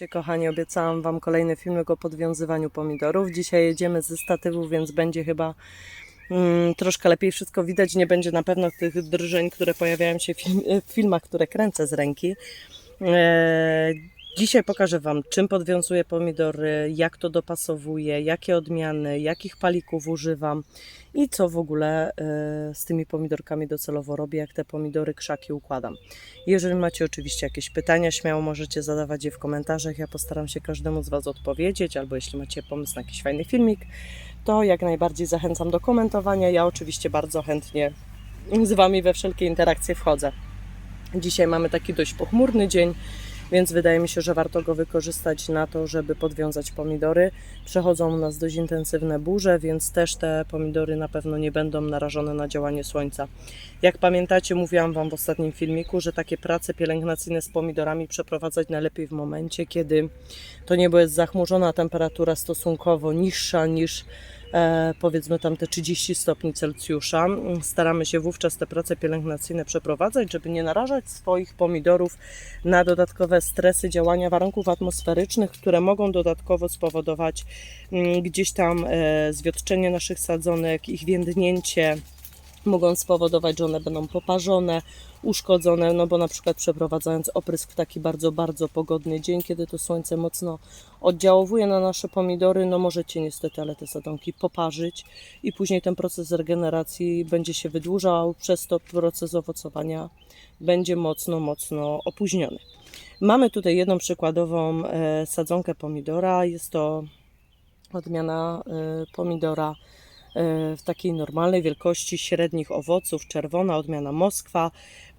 Witajcie kochani, obiecałam Wam kolejny filmik o podwiązywaniu pomidorów. Dzisiaj jedziemy ze statywu, więc będzie chyba mm, troszkę lepiej wszystko widać. Nie będzie na pewno tych drżeń, które pojawiają się w, film, w filmach, które kręcę z ręki. E, dzisiaj pokażę Wam, czym podwiązuję pomidory, jak to dopasowuję, jakie odmiany, jakich palików używam i co w ogóle e, z tymi pomidorkami docelowo robię, jak te pomidory krzaki układam. Jeżeli macie oczywiście jakieś pytania, śmiało możecie zadawać je w komentarzach. Ja postaram się każdemu z Was odpowiedzieć, albo jeśli macie pomysł na jakiś fajny filmik, to jak najbardziej zachęcam do komentowania. Ja oczywiście bardzo chętnie z Wami we wszelkie interakcje wchodzę. Dzisiaj mamy taki dość pochmurny dzień, więc wydaje mi się, że warto go wykorzystać na to, żeby podwiązać pomidory. Przechodzą u nas dość intensywne burze, więc też te pomidory na pewno nie będą narażone na działanie słońca. Jak pamiętacie, mówiłam Wam w ostatnim filmiku, że takie prace pielęgnacyjne z pomidorami przeprowadzać najlepiej w momencie, kiedy to niebo jest zachmurzone, a temperatura stosunkowo niższa niż powiedzmy tam te 30 stopni Celsjusza. Staramy się wówczas te prace pielęgnacyjne przeprowadzać, żeby nie narażać swoich pomidorów na dodatkowe stresy działania warunków atmosferycznych, które mogą dodatkowo spowodować mm, gdzieś tam e, zwiotczenie naszych sadzonek, ich więdnięcie, mogą spowodować, że one będą poparzone, uszkodzone, no bo na przykład przeprowadzając oprysk w taki bardzo, bardzo pogodny dzień, kiedy to słońce mocno oddziałuje na nasze pomidory, no możecie niestety, ale te sadzonki poparzyć i później ten proces regeneracji będzie się wydłużał, przez to proces owocowania będzie mocno, mocno opóźniony. Mamy tutaj jedną przykładową e, sadzonkę pomidora, jest to odmiana e, pomidora w takiej normalnej wielkości średnich owoców, czerwona odmiana Moskwa.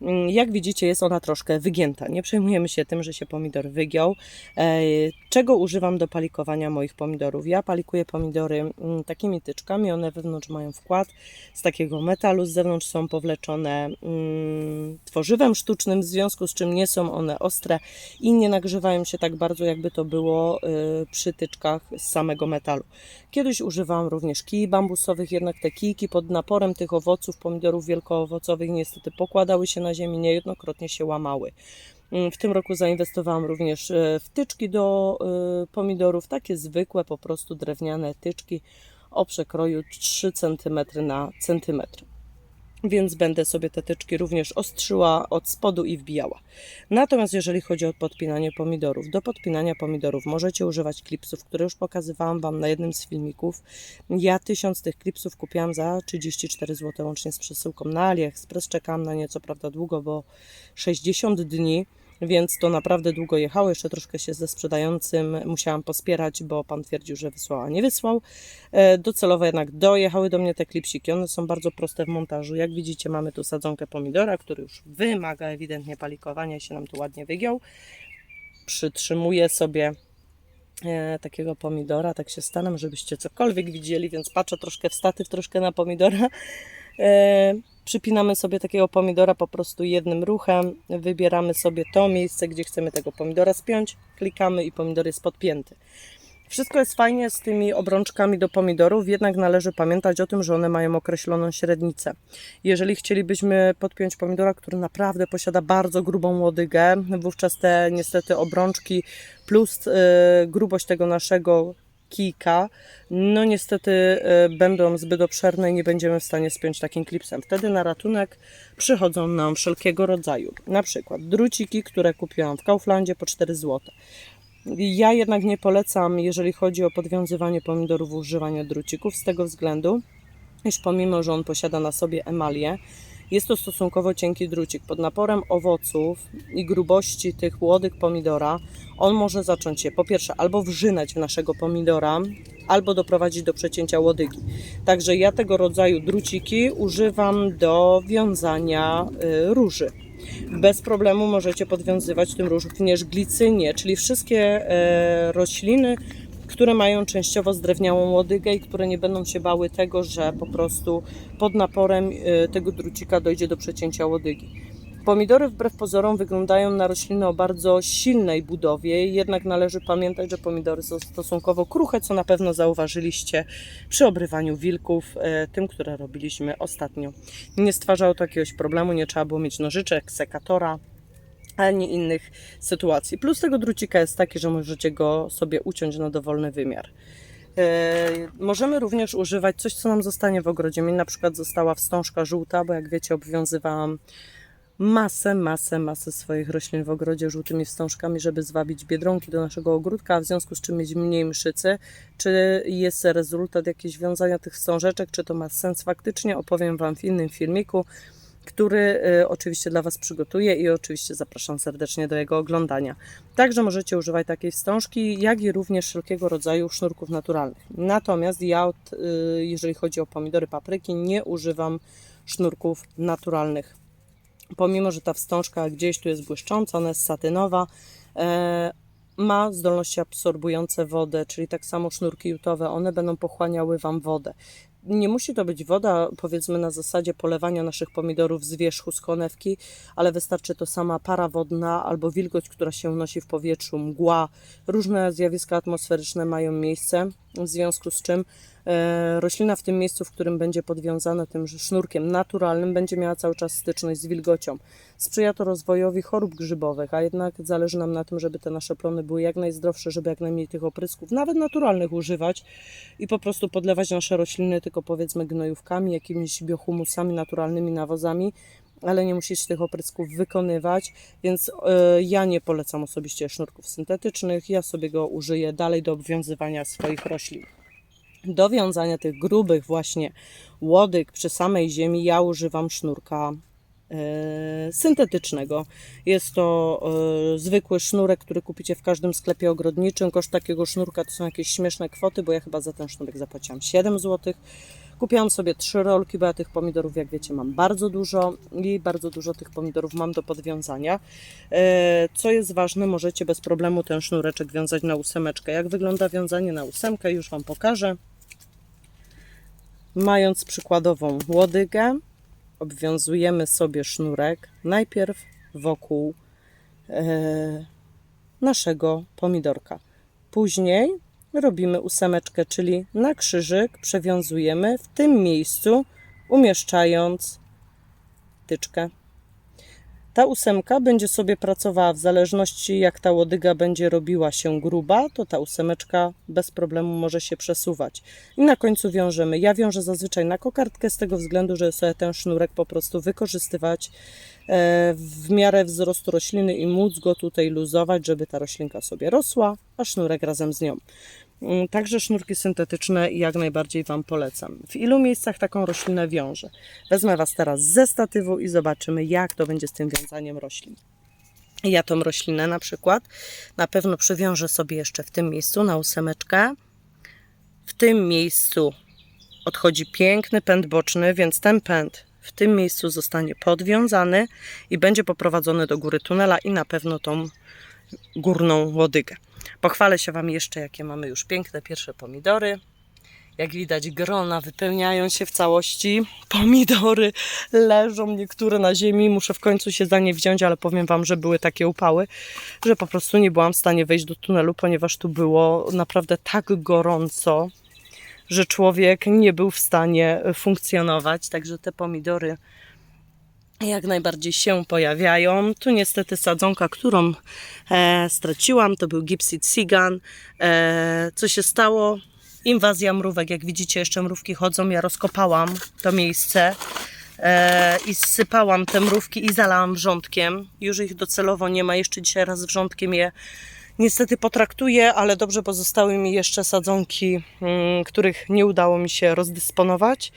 Mm, Jak widzicie, jest ona troszkę wygięta. Nie przejmujemy się tym, że się pomidor wygiął. E, Czego używam do palikowania moich pomidorów? Ja palikuję pomidory mm, takimi tyczkami, one wewnątrz mają wkład z takiego metalu, z zewnątrz są powleczone mm, tworzywem sztucznym, w związku z czym nie są one ostre i nie nagrzewają się tak bardzo, jakby to było y, przy tyczkach z samego metalu. Kiedyś używałam również kij bambusowych, jednak te kijki pod naporem tych owoców, pomidorów wielkoowocowych niestety pokładały się na ziemi, niejednokrotnie się łamały. Mm, W tym roku zainwestowałam również e, w tyczki do e, pomidorów, takie zwykłe, po prostu drewniane tyczki o przekroju 3 cm na centymetr. Więc będę sobie te tyczki również ostrzyła od spodu i wbijała. Natomiast jeżeli chodzi o podpinanie pomidorów, do podpinania pomidorów możecie używać klipsów, które już pokazywałam Wam na jednym z filmików. Ja tysiąc tych klipsów kupiłam za 34 zł łącznie z przesyłką na AliExpress. Czekałam na nie co prawda długo, bo 60 dni więc to naprawdę długo jechało. Jeszcze troszkę się ze sprzedającym musiałam pospierać, bo pan twierdził, że wysłał, a nie wysłał. E, Docelowo jednak dojechały do mnie te klipsiki. One są bardzo proste w montażu. Jak widzicie, mamy tu sadzonkę pomidora, który już wymaga ewidentnie palikowania się nam tu ładnie wygiął. Przytrzymuję sobie e, takiego pomidora, tak się staram, żebyście cokolwiek widzieli, więc patrzę troszkę w statyw, troszkę na pomidora. Przypinamy sobie takiego pomidora po prostu jednym ruchem, wybieramy sobie to miejsce, gdzie chcemy tego pomidora spiąć, klikamy i pomidor jest podpięty. Wszystko jest fajnie z tymi obrączkami do pomidorów, jednak należy pamiętać o tym, że one mają określoną średnicę. Jeżeli chcielibyśmy podpiąć pomidora, który naprawdę posiada bardzo grubą łodygę, wówczas te niestety obrączki plus y, grubość tego naszego kijka, no niestety y, będą zbyt obszerne i nie będziemy w stanie spiąć takim klipsem. Wtedy na ratunek przychodzą nam wszelkiego rodzaju, na przykład druciki, które kupiłam w Kauflandzie po 4 zł. Ja jednak nie polecam, jeżeli chodzi o podwiązywanie pomidorów, używania drucików z tego względu, iż pomimo, że on posiada na sobie emalię, jest to stosunkowo cienki drucik. Pod naporem owoców i grubości tych łodyg pomidora, on może zacząć się po pierwsze albo wrzynać w naszego pomidora, albo doprowadzić do przecięcia łodygi. Także ja tego rodzaju druciki używam do wiązania y, róży. Bez problemu możecie podwiązywać tym również glicynię, czyli wszystkie e, rośliny, które mają częściowo zdrewniałą łodygę i które nie będą się bały tego, że po prostu pod naporem e, tego drucika dojdzie do przecięcia łodygi. Pomidory wbrew pozorom wyglądają na rośliny o bardzo silnej budowie, jednak należy pamiętać, że pomidory są stosunkowo kruche, co na pewno zauważyliście przy obrywaniu wilków, e, tym, które robiliśmy ostatnio. Nie stwarzało to jakiegoś problemu, nie trzeba było mieć nożyczek, sekatora, ani innych sytuacji. Plus tego drucika jest taki, że możecie go sobie uciąć na dowolny wymiar. E, możemy również używać coś, co nam zostanie w ogrodzie. Mi na przykład została wstążka żółta, bo jak wiecie, obwiązywałam masę, masę, masę swoich roślin w ogrodzie żółtymi wstążkami, żeby zwabić biedronki do naszego ogródka, a w związku z czym mieć mniej mszycy. Czy jest rezultat jakiegoś wiązania tych wstążeczek, czy to ma sens faktycznie, opowiem Wam w innym filmiku który y, oczywiście dla Was przygotuję i oczywiście zapraszam serdecznie do jego oglądania. Także możecie używać takiej wstążki, jak i również wszelkiego rodzaju sznurków naturalnych. Natomiast ja, y, jeżeli chodzi o pomidory papryki, nie używam sznurków naturalnych. Pomimo, że ta wstążka gdzieś tu jest błyszcząca, ona jest satynowa, e, ma zdolności absorbujące wodę, czyli tak samo sznurki jutowe, one będą pochłaniały Wam wodę. Nie musi to być woda, powiedzmy na zasadzie polewania naszych pomidorów z wierzchu, z konewki, ale wystarczy to sama para wodna albo wilgoć, która się unosi w powietrzu, mgła. Różne zjawiska atmosferyczne mają miejsce, w związku z czym e, roślina w tym miejscu, w którym będzie podwiązana tym sznurkiem naturalnym, będzie miała cały czas styczność z wilgocią. Sprzyja to rozwojowi chorób grzybowych, a jednak zależy nam na tym, żeby te nasze plony były jak najzdrowsze, żeby jak najmniej tych oprysków, nawet naturalnych, używać i po prostu podlewać nasze rośliny tylko powiedzmy gnojówkami, jakimiś biohumusami, naturalnymi nawozami, ale nie musisz tych oprysków wykonywać, więc y, ja nie polecam osobiście sznurków syntetycznych, ja sobie go użyję dalej do obwiązywania swoich roślin. Do wiązania tych grubych właśnie łodyg przy samej ziemi ja używam sznurka y, syntetycznego. Jest to y, zwykły sznurek, który kupicie w każdym sklepie ogrodniczym. Koszt takiego sznurka to są jakieś śmieszne kwoty, bo ja chyba za ten sznurek zapłaciłam 7 zł. Kupiłam sobie trzy rolki, bo ja tych pomidorów, jak wiecie, mam bardzo dużo i bardzo dużo tych pomidorów mam do podwiązania. E, Co jest ważne, możecie bez problemu ten sznureczek wiązać na ósemeczkę. Jak wygląda wiązanie na ósemkę, już Wam pokażę. Mając przykładową łodygę, obwiązujemy sobie sznurek najpierw wokół e, naszego pomidorka. Później robimy ósemeczkę, czyli na krzyżyk przewiązujemy w tym miejscu, umieszczając tyczkę. Ta ósemka będzie sobie pracowała w zależności jak ta łodyga będzie robiła się gruba, to ta ósemeczka bez problemu może się przesuwać. I na końcu wiążemy. Ja wiążę zazwyczaj na kokardkę z tego względu, że sobie ten sznurek po prostu wykorzystywać e, w miarę wzrostu rośliny i móc go tutaj luzować, żeby ta roślinka sobie rosła, a sznurek razem z nią. Mm, Także sznurki syntetyczne jak najbardziej Wam polecam. W ilu miejscach taką roślinę wiążę? Wezmę Was teraz ze statywu i zobaczymy, jak to będzie z tym wiązaniem roślin. Ja tą roślinę na przykład na pewno przywiążę sobie jeszcze w tym miejscu na ósemeczkę. W tym miejscu odchodzi piękny pęd boczny, więc ten pęd w tym miejscu zostanie podwiązany i będzie poprowadzony do góry tunela i na pewno tą górną łodygę. Pochwalę się Wam jeszcze, jakie mamy już piękne pierwsze pomidory. Jak widać, grona wypełniają się w całości. Pomidory leżą niektóre na ziemi. Muszę w końcu się za nie wziąć, ale powiem Wam, że były takie upały, że po prostu nie byłam w stanie wejść do tunelu, ponieważ tu było naprawdę tak gorąco, że człowiek nie był w stanie funkcjonować. Także te pomidory jak najbardziej się pojawiają. Tu niestety sadzonka, którą e, straciłam, to był Gipsy Sigan. E, co się stało? Inwazja mrówek. Jak widzicie, jeszcze mrówki chodzą. Ja rozkopałam to miejsce e, i zsypałam te mrówki i zalałam wrzątkiem. Już ich docelowo nie ma. Jeszcze dzisiaj raz wrzątkiem je niestety potraktuję, ale dobrze pozostały mi jeszcze sadzonki, mm, których nie udało mi się rozdysponować,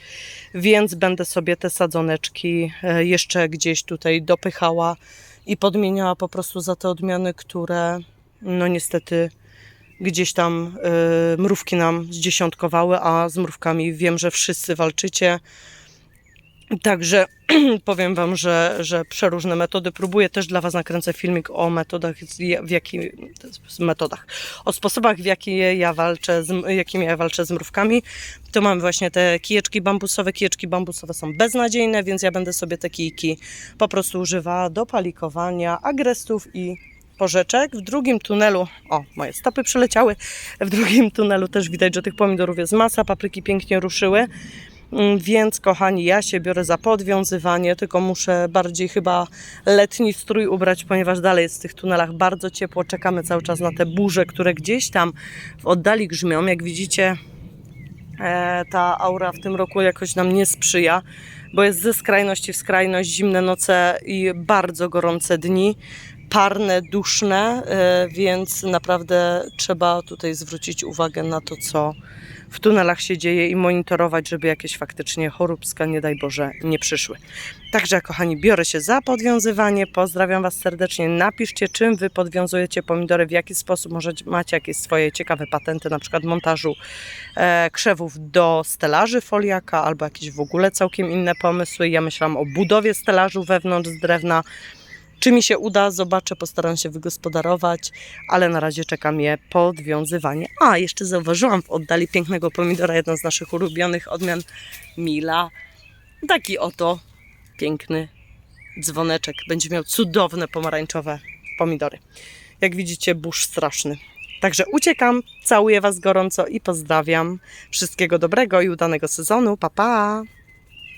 więc będę sobie te sadzoneczki e, jeszcze gdzieś tutaj dopychała i podmieniała po prostu za te odmiany, które no niestety gdzieś tam y, mrówki nam zdziesiątkowały, a z mrówkami wiem, że wszyscy walczycie. Także powiem Wam, że, że przeróżne metody próbuję. Też dla Was nakręcę filmik o metodach, w jaki, metodach, o sposobach, w jaki ja walczę, z, jakimi ja walczę z mrówkami. To mamy właśnie te kijeczki bambusowe. Kijeczki bambusowe są beznadziejne, więc ja będę sobie te kijki po prostu używała do palikowania agrestów i porzeczek. W drugim tunelu, o, moje stopy przyleciały. W drugim tunelu też widać, że tych pomidorów jest masa, papryki pięknie ruszyły. Mm, Więc, kochani, ja się biorę za podwiązywanie, tylko muszę bardziej chyba letni strój ubrać, ponieważ dalej jest w tych tunelach bardzo ciepło. Czekamy cały czas na te burze, które gdzieś tam w oddali grzmią. Jak widzicie, e, ta aura w tym roku jakoś nam nie sprzyja, bo jest ze skrajności w skrajność, zimne noce i bardzo gorące dni, parne, duszne, e, więc naprawdę trzeba tutaj zwrócić uwagę na to, co w tunelach się dzieje i monitorować, żeby jakieś faktycznie choróbska, nie daj Boże, nie przyszły. Także, kochani, biorę się za podwiązywanie. Pozdrawiam Was serdecznie. Napiszcie, czym Wy podwiązujecie pomidory, w jaki sposób może macie jakieś swoje ciekawe patenty, na przykład montażu e, krzewów do stelaży foliaka albo jakieś w ogóle całkiem inne pomysły. Ja myślałam o budowie stelażu wewnątrz z drewna. Czy mi się uda, zobaczę, postaram się wygospodarować, ale na razie czeka mnie podwiązywanie. A, jeszcze zauważyłam w oddali pięknego pomidora, jedną z naszych ulubionych odmian Mila. Taki oto piękny dzwoneczek. Będzie miał cudowne pomarańczowe pomidory. Jak widzicie, burz straszny. Także uciekam, całuję Was gorąco i pozdrawiam. Wszystkiego dobrego i udanego sezonu. Pa, pa!